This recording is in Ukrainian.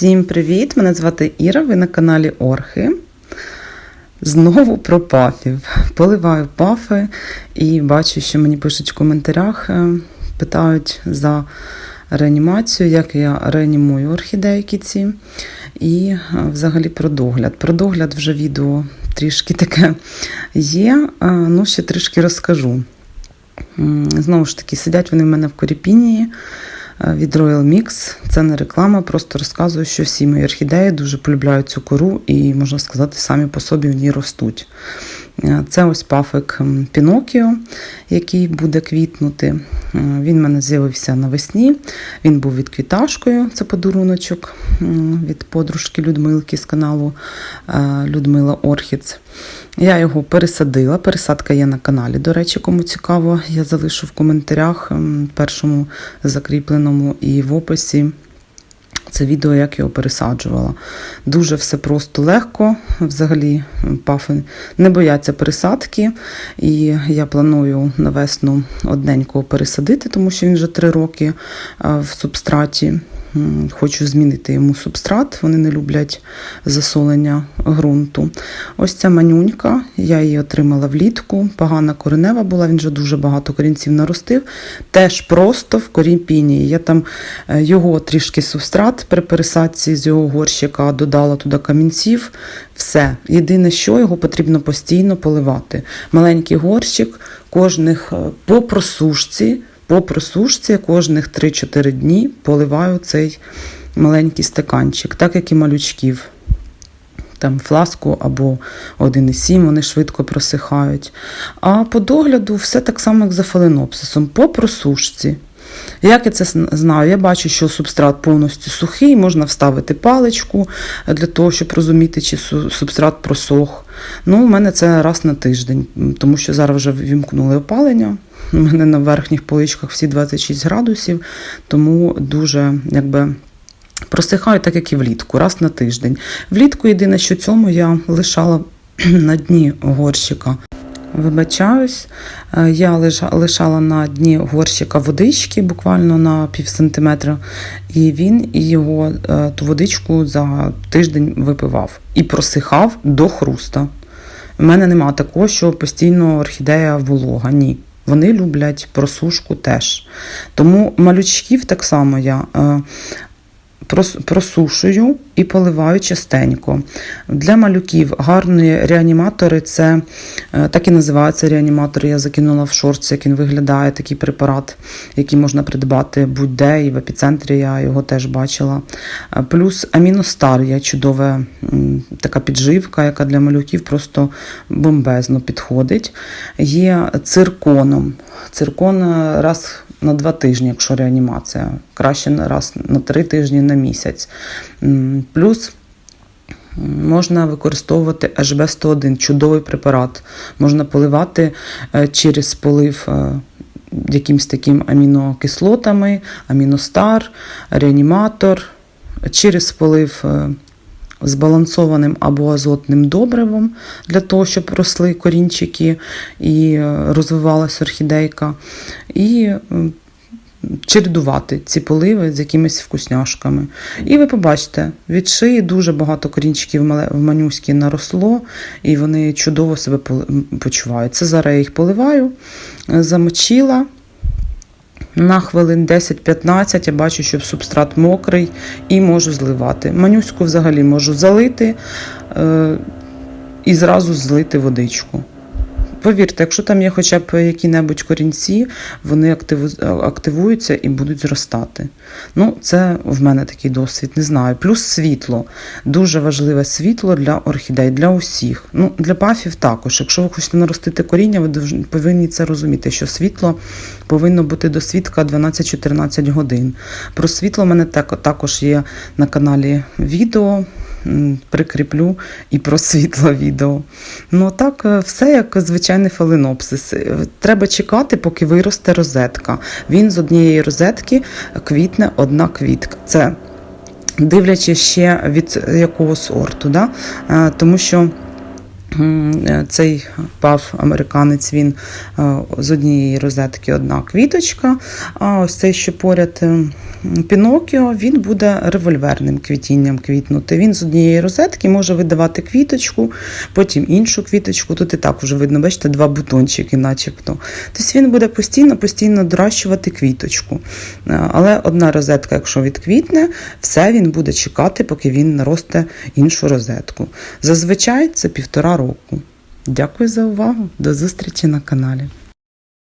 Всім привіт! Мене звати Іра, ви на каналі Орхи. Знову про пафів. Поливаю пафи і бачу, що мені пишуть в коментарях, е, питають за реанімацію, як я реанімую орхідейки ці. І е, взагалі про догляд. Про догляд вже відео трішки таке є, е, ну ще трішки розкажу. Знову ж таки, сидять вони в мене в коріпінії від Royal Mix. Це не реклама, просто розказую, що всі мої орхідеї дуже полюбляють цю кору і, можна сказати, самі по собі в ній ростуть. Е, Це ось пафик Пінокіо, який буде квітнути. Е, Він в мене з'явився навесні. Він був відквіташкою, це подаруночок від подружки Людмилки з каналу е, Людмила Орхіц. Я його пересадила. Пересадка є на каналі. До речі, кому цікаво, я залишу в коментарях першому закріпленому і в описі. Це відео, як його пересаджувала. Дуже все просто легко. Взагалі, пафи не бояться пересадки. І я планую на весну одненького пересадити, тому що він вже три роки в субстраті. Хочу змінити йому субстрат, вони не люблять засолення ґрунту. Ось ця манюнька, я її отримала влітку, погана коренева була, він вже дуже багато корінців наростив. Теж просто в корінпінії. Я там е, його трішки субстрат при пересадці з його горщика додала туди камінців. Все. Єдине, що його потрібно постійно поливати. Маленький горщик, кожних е, по просушці. По просушці кожних 3-4 дні поливаю цей маленький стаканчик, так як і малючків. Там фласку або 1,7, вони швидко просихають. А по догляду все так само, як за фаленопсисом, по просушці. Як я це знаю? Я бачу, що субстрат повністю сухий, можна вставити паличку для того, щоб розуміти, чи субстрат просох. Ну, у мене це раз на тиждень, тому що зараз вже вімкнули опалення. У мене на верхніх поличках всі 26 градусів, тому дуже якби. Просихаю так, як і влітку, раз на тиждень. Влітку єдине, що цьому я лишала на дні горщика. Вибачаюсь, е, я лишала на дні горщика водички буквально на пів сантиметра, і він і його е, ту водичку за тиждень випивав і просихав до хруста. У мене нема такого, що постійно орхідея волога. Ні. Вони люблять просушку теж. Тому малючків так само я е, просушую і поливаю частенько. Для малюків гарні реаніматори це е, так і називаються реаніматори. Я закинула в шорт, як він виглядає, такий препарат, який можна придбати будь-де, і в епіцентрі я його теж бачила. Е, Плюс аміностар є чудова така підживка, яка для малюків просто бомбезно підходить. Є цирконом. Циркон е, раз на два тижні, якщо реанімація, краще на раз на три тижні на місяць. Плюс можна використовувати HB101, чудовий препарат. Можна поливати е, через полив. е, Якимсь таким амінокислотами, аміностар, реаніматор, через полив е, збалансованим або азотним добривом для того, щоб росли корінчики і е, розвивалася орхідейка. І е, чередувати ці поливи з якимись вкусняшками. І ви побачите, від шиї дуже багато корінчиків в манюськи наросло, і вони чудово себе почувають. Це зараз я їх поливаю, замочила. На хвилин 10-15 я бачу, що субстрат мокрий і можу зливати. Манюську взагалі можу залити е, і зразу злити водичку. Повірте, якщо там є хоча б які-небудь корінці, вони активуються і будуть зростати. Ну, це в мене такий досвід, не знаю. Плюс світло. Дуже важливе світло для орхідей, для усіх. Ну, для пафів також. Якщо ви хочете наростити коріння, ви повинні це розуміти, що світло повинно бути до світка 12-14 годин. Про світло в мене також є на каналі відео. Прикріплю і про світло відео. Ну так, е, все як звичайний фаленопсис. Е, Треба чекати, поки виросте розетка. Він з однієї розетки квітне одна квітка. Це дивлячись ще від якого сорту. Да? Е, Тому що Цей пав американець він е, з однієї розетки одна квіточка. А ось цей, що поряд е, Пінокіо, він буде револьверним квітінням квітнути. Він з однієї розетки може видавати квіточку, потім іншу квіточку. Тут і так вже видно, бачите, два бутончики, начебто. Тобто він буде постійно, постійно доращувати квіточку. Е, Але одна розетка, якщо відквітне, все він буде чекати, поки він наросте іншу розетку. Зазвичай це півтора року. Дякую за увагу. До зустрічі на каналі.